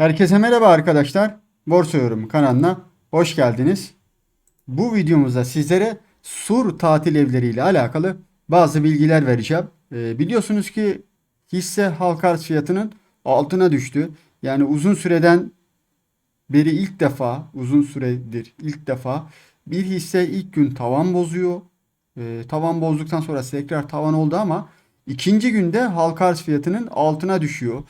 Herkese merhaba arkadaşlar. Borsa Yorum kanalına hoş geldiniz. Bu videomuzda sizlere Sur tatil evleriyle alakalı bazı bilgiler vereceğim. Ee, biliyorsunuz ki hisse halka arz fiyatının altına düştü. Yani uzun süreden beri ilk defa, uzun süredir ilk defa bir hisse ilk gün tavan bozuyor. Ee, tavan bozduktan sonra tekrar tavan oldu ama ikinci günde halka arz fiyatının altına düşüyor.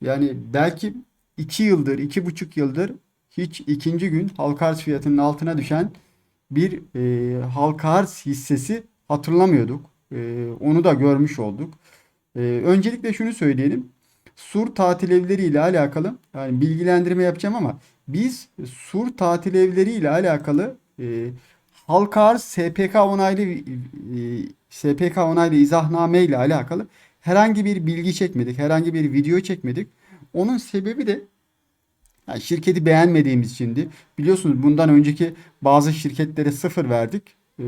Yani belki 2 yıldır, iki buçuk yıldır hiç ikinci gün halka arz fiyatının altına düşen bir e, halka arz hissesi hatırlamıyorduk. E, onu da görmüş olduk. E, öncelikle şunu söyleyelim. Sur tatil evleri ile alakalı yani bilgilendirme yapacağım ama biz Sur tatil evleri ile alakalı e, halka arz SPK onaylı e, SPK onaylı izahname ile alakalı herhangi bir bilgi çekmedik, herhangi bir video çekmedik. Onun sebebi de yani şirketi beğenmediğimiz içindi. Biliyorsunuz bundan önceki bazı şirketlere sıfır verdik. Ee,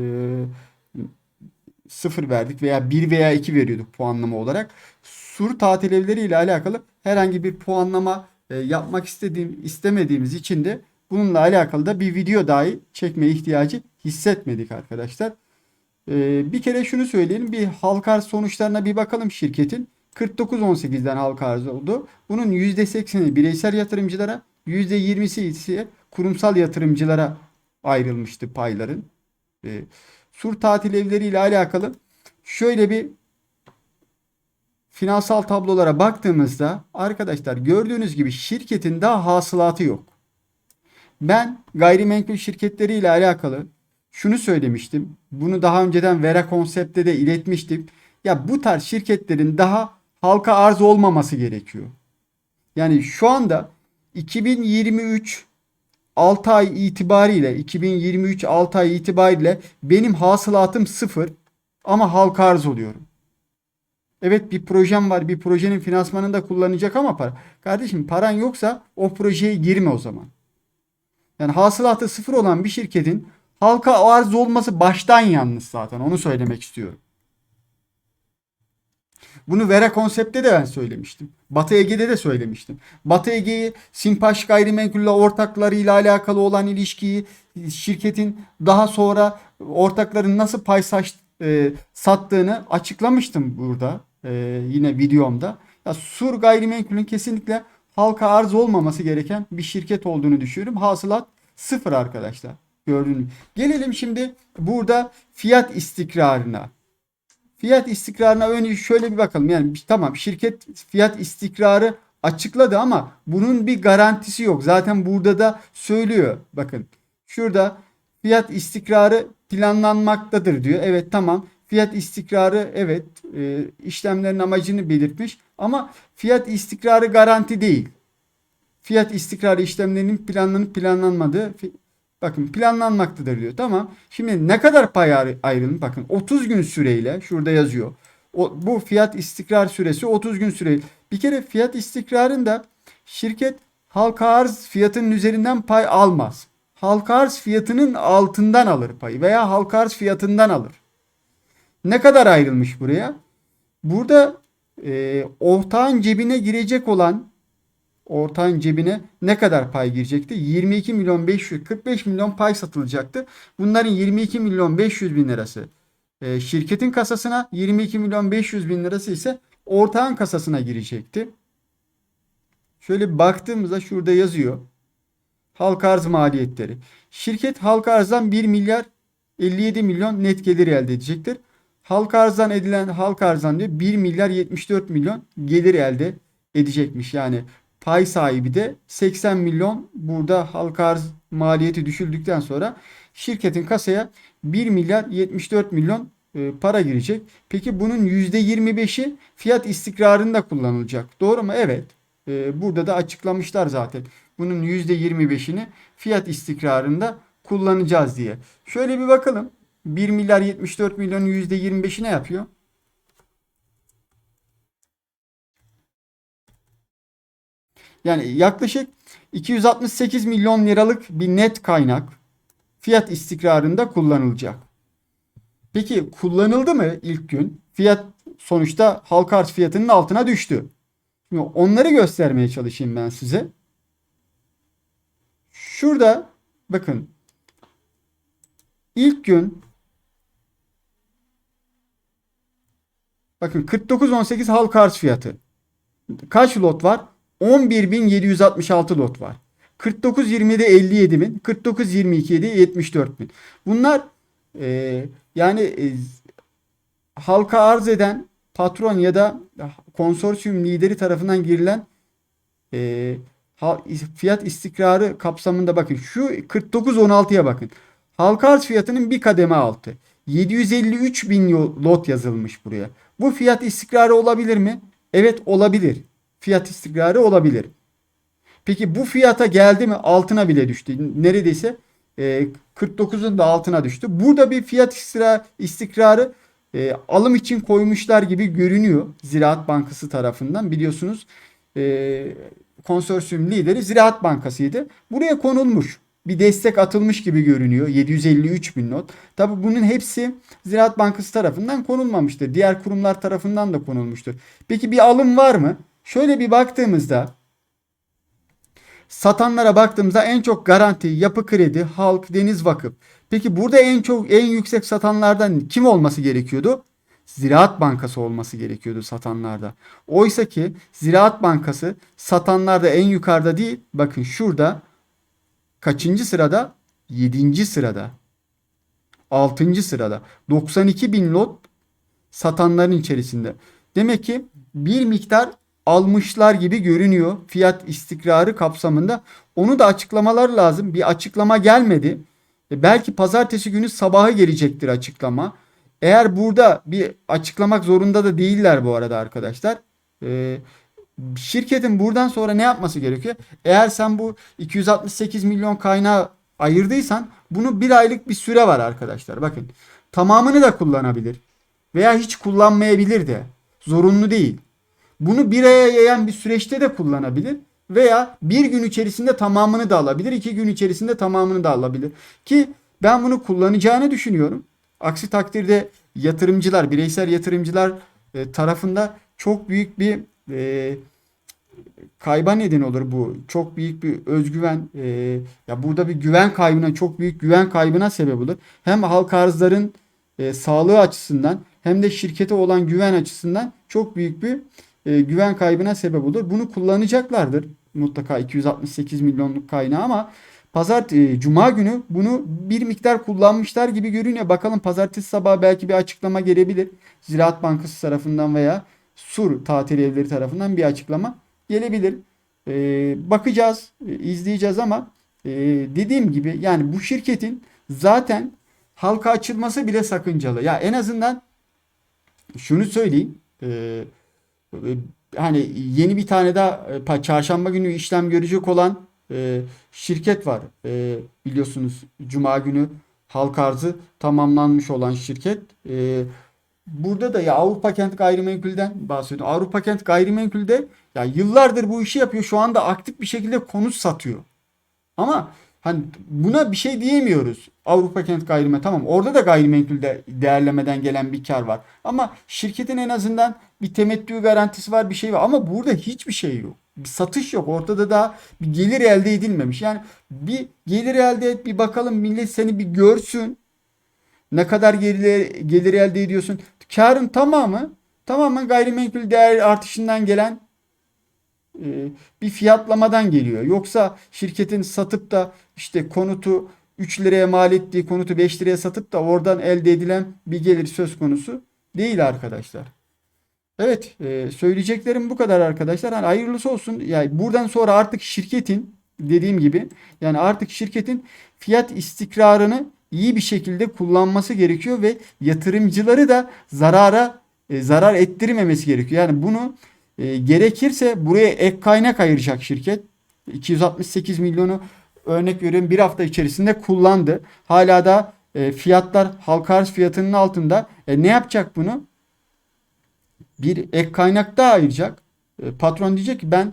sıfır verdik veya 1 veya 2 veriyorduk puanlama olarak. Sur tatil evleri ile alakalı herhangi bir puanlama e, yapmak istediğim istemediğimiz için de bununla alakalı da bir video dahi çekme ihtiyacı hissetmedik arkadaşlar. Ee, bir kere şunu söyleyelim. Bir halka arz sonuçlarına bir bakalım şirketin. 49.18'den halka arz oldu. Bunun %80'i bireysel yatırımcılara, %20'si ise kurumsal yatırımcılara ayrılmıştı payların. Ee, sur tatil evleri ile alakalı şöyle bir finansal tablolara baktığımızda arkadaşlar gördüğünüz gibi şirketin daha hasılatı yok. Ben gayrimenkul şirketleri ile alakalı şunu söylemiştim. Bunu daha önceden Vera konsepte de iletmiştim. Ya bu tarz şirketlerin daha halka arz olmaması gerekiyor. Yani şu anda 2023 6 ay itibariyle 2023 6 ay itibariyle benim hasılatım sıfır ama halka arz oluyorum. Evet bir projem var. Bir projenin finansmanında kullanacak ama para. Kardeşim paran yoksa o projeye girme o zaman. Yani hasılatı sıfır olan bir şirketin halka arz olması baştan yanlış zaten. Onu söylemek istiyorum. Bunu Vera konsepte de ben söylemiştim. Batı Ege'de de söylemiştim. Batı Ege'yi Simpaş Gayrimenkul'le ortaklarıyla alakalı olan ilişkiyi şirketin daha sonra ortakların nasıl pay saç, e, sattığını açıklamıştım burada. E, yine videomda. Ya Sur Gayrimenkul'ün kesinlikle halka arz olmaması gereken bir şirket olduğunu düşünüyorum. Hasılat sıfır arkadaşlar. Gördüğünüz. Gelelim şimdi burada fiyat istikrarına. Fiyat istikrarına önce şöyle bir bakalım. Yani tamam şirket fiyat istikrarı açıkladı ama bunun bir garantisi yok. Zaten burada da söylüyor. Bakın şurada fiyat istikrarı planlanmaktadır diyor. Evet tamam. Fiyat istikrarı evet e, işlemlerin amacını belirtmiş ama fiyat istikrarı garanti değil. Fiyat istikrarı işlemlerinin planlanıp planlanmadığı Bakın planlanmaktadır diyor. Tamam. Şimdi ne kadar pay ayrılın? Bakın 30 gün süreyle şurada yazıyor. O, bu fiyat istikrar süresi 30 gün süreyle. Bir kere fiyat istikrarında şirket halka arz fiyatının üzerinden pay almaz. Halka arz fiyatının altından alır payı veya halka arz fiyatından alır. Ne kadar ayrılmış buraya? Burada e, ortağın cebine girecek olan ortağın cebine ne kadar pay girecekti? 22 milyon 545 milyon pay satılacaktı. Bunların 22 milyon 500 bin lirası e, şirketin kasasına 22 milyon 500 bin lirası ise ortağın kasasına girecekti. Şöyle baktığımızda şurada yazıyor. Halka arz maliyetleri. Şirket halka arzdan 1 milyar 57 milyon net gelir elde edecektir. Halka arzdan edilen halka arzdan diyor 1 milyar 74 milyon gelir elde edecekmiş. Yani pay sahibi de 80 milyon burada halka arz maliyeti düşüldükten sonra şirketin kasaya 1 milyar 74 milyon e, para girecek. Peki bunun %25'i fiyat istikrarında kullanılacak. Doğru mu? Evet. E, burada da açıklamışlar zaten. Bunun %25'ini fiyat istikrarında kullanacağız diye. Şöyle bir bakalım. 1 milyar 74 milyonun %25'i ne yapıyor? Yani yaklaşık 268 milyon liralık bir net kaynak fiyat istikrarında kullanılacak. Peki kullanıldı mı ilk gün? Fiyat sonuçta halka arz fiyatının altına düştü. Şimdi onları göstermeye çalışayım ben size. Şurada bakın ilk gün bakın 49.18 halka arz fiyatı. Kaç lot var? 11.766 lot var. 49.20'de 57 bin. 49.22'de 74 bin. Bunlar e, yani e, halka arz eden patron ya da konsorsiyum lideri tarafından girilen e, fiyat istikrarı kapsamında bakın şu 49.16'ya bakın. Halka arz fiyatının bir kademe altı. 753 bin lot yazılmış buraya. Bu fiyat istikrarı olabilir mi? Evet olabilir. Fiyat istikrarı olabilir. Peki bu fiyata geldi mi? Altına bile düştü. Neredeyse e, 49'un da altına düştü. Burada bir fiyat istikra- istikrarı e, alım için koymuşlar gibi görünüyor. Ziraat Bankası tarafından biliyorsunuz e, konsorsiyum lideri Ziraat Bankası'ydı. Buraya konulmuş. Bir destek atılmış gibi görünüyor. 753 bin not. Tabi bunun hepsi Ziraat Bankası tarafından konulmamıştır. Diğer kurumlar tarafından da konulmuştur. Peki bir alım var mı? Şöyle bir baktığımızda satanlara baktığımızda en çok garanti, yapı kredi, halk, deniz vakıf. Peki burada en çok en yüksek satanlardan kim olması gerekiyordu? Ziraat Bankası olması gerekiyordu satanlarda. Oysa ki Ziraat Bankası satanlarda en yukarıda değil. Bakın şurada kaçıncı sırada? 7. sırada. 6. sırada. 92 bin lot satanların içerisinde. Demek ki bir miktar almışlar gibi görünüyor fiyat istikrarı kapsamında. Onu da açıklamalar lazım. Bir açıklama gelmedi. E, belki pazartesi günü sabahı gelecektir açıklama. Eğer burada bir açıklamak zorunda da değiller bu arada arkadaşlar. E, şirketin buradan sonra ne yapması gerekiyor? Eğer sen bu 268 milyon kaynağı ayırdıysan bunu bir aylık bir süre var arkadaşlar. Bakın tamamını da kullanabilir veya hiç kullanmayabilir de zorunlu değil. Bunu bir aya yayan bir süreçte de kullanabilir veya bir gün içerisinde tamamını da alabilir, iki gün içerisinde tamamını da alabilir. Ki ben bunu kullanacağını düşünüyorum. Aksi takdirde yatırımcılar, bireysel yatırımcılar e, tarafında çok büyük bir e, kayba neden olur bu. Çok büyük bir özgüven e, ya burada bir güven kaybına, çok büyük güven kaybına sebep olur. Hem halk arzların e, sağlığı açısından hem de şirkete olan güven açısından çok büyük bir e, güven kaybına sebep olur. Bunu kullanacaklardır mutlaka 268 milyonluk kaynağı ama pazar e, cuma günü bunu bir miktar kullanmışlar gibi görünüyor. Bakalım pazartesi sabahı belki bir açıklama gelebilir. Ziraat Bankası tarafından veya Sur tatil evleri tarafından bir açıklama gelebilir. E, bakacağız, e, izleyeceğiz ama e, dediğim gibi yani bu şirketin zaten halka açılması bile sakıncalı. Ya en azından şunu söyleyeyim. E, e, hani yeni bir tane daha e, çarşamba günü işlem görecek olan e, şirket var. E, biliyorsunuz cuma günü halk arzı tamamlanmış olan şirket. E, burada da ya Avrupa Kent Gayrimenkul'den bahsediyorum. Avrupa Kent Gayrimenkul'de ya yıllardır bu işi yapıyor. Şu anda aktif bir şekilde konut satıyor. Ama hani buna bir şey diyemiyoruz. Avrupa Kent Gayrimenkul tamam orada da gayrimenkul de değerlemeden gelen bir kar var. Ama şirketin en azından bir temettü garantisi var bir şey var. Ama burada hiçbir şey yok. Bir satış yok. Ortada da bir gelir elde edilmemiş. Yani bir gelir elde et bir bakalım millet seni bir görsün. Ne kadar gelir, gelir elde ediyorsun. Karın tamamı tamamen gayrimenkul değer artışından gelen bir fiyatlamadan geliyor. Yoksa şirketin satıp da işte konutu 3 liraya mal ettiği konutu 5 liraya satıp da oradan elde edilen bir gelir söz konusu değil arkadaşlar. Evet e, söyleyeceklerim bu kadar arkadaşlar. Hani hayırlısı olsun. Yani buradan sonra artık şirketin dediğim gibi yani artık şirketin fiyat istikrarını iyi bir şekilde kullanması gerekiyor ve yatırımcıları da zarara e, zarar ettirmemesi gerekiyor. Yani bunu e, gerekirse buraya ek kaynak ayıracak şirket. 268 milyonu örnek veriyorum bir hafta içerisinde kullandı. Hala da e, fiyatlar halka arz fiyatının altında. E, ne yapacak bunu? Bir ek kaynak daha ayıracak. E, patron diyecek ki ben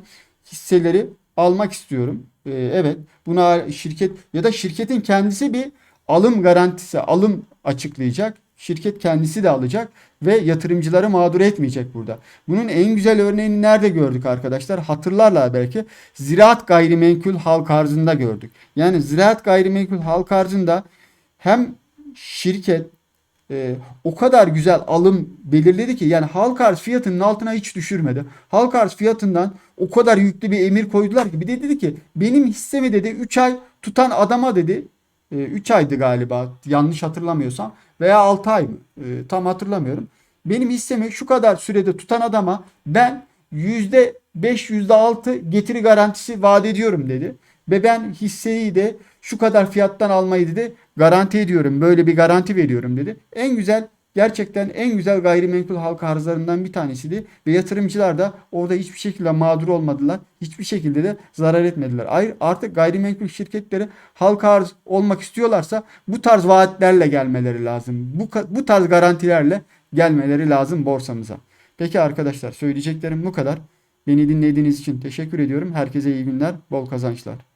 hisseleri almak istiyorum. E, evet buna şirket ya da şirketin kendisi bir alım garantisi, alım açıklayacak. Şirket kendisi de alacak ve yatırımcıları mağdur etmeyecek burada. Bunun en güzel örneğini nerede gördük arkadaşlar? Hatırlarlar belki. Ziraat gayrimenkul halk arzında gördük. Yani ziraat gayrimenkul halk arzında hem şirket e, o kadar güzel alım belirledi ki yani halk arz fiyatının altına hiç düşürmedi. Halk arz fiyatından o kadar yüklü bir emir koydular ki bir de dedi ki benim hissemi dedi 3 ay tutan adama dedi 3 aydı galiba yanlış hatırlamıyorsam veya 6 ay mı E, tam hatırlamıyorum. Benim hissemi şu kadar sürede tutan adama ben %5 %6 getiri garantisi vaat ediyorum dedi. Ve ben hisseyi de şu kadar fiyattan almayı dedi garanti ediyorum. Böyle bir garanti veriyorum dedi. En güzel gerçekten en güzel gayrimenkul halka arzlarından bir tanesiydi. Ve yatırımcılar da orada hiçbir şekilde mağdur olmadılar. Hiçbir şekilde de zarar etmediler. Ay- Artık gayrimenkul şirketleri halka arz olmak istiyorlarsa bu tarz vaatlerle gelmeleri lazım. Bu, bu tarz garantilerle gelmeleri lazım borsamıza. Peki arkadaşlar söyleyeceklerim bu kadar. Beni dinlediğiniz için teşekkür ediyorum. Herkese iyi günler, bol kazançlar.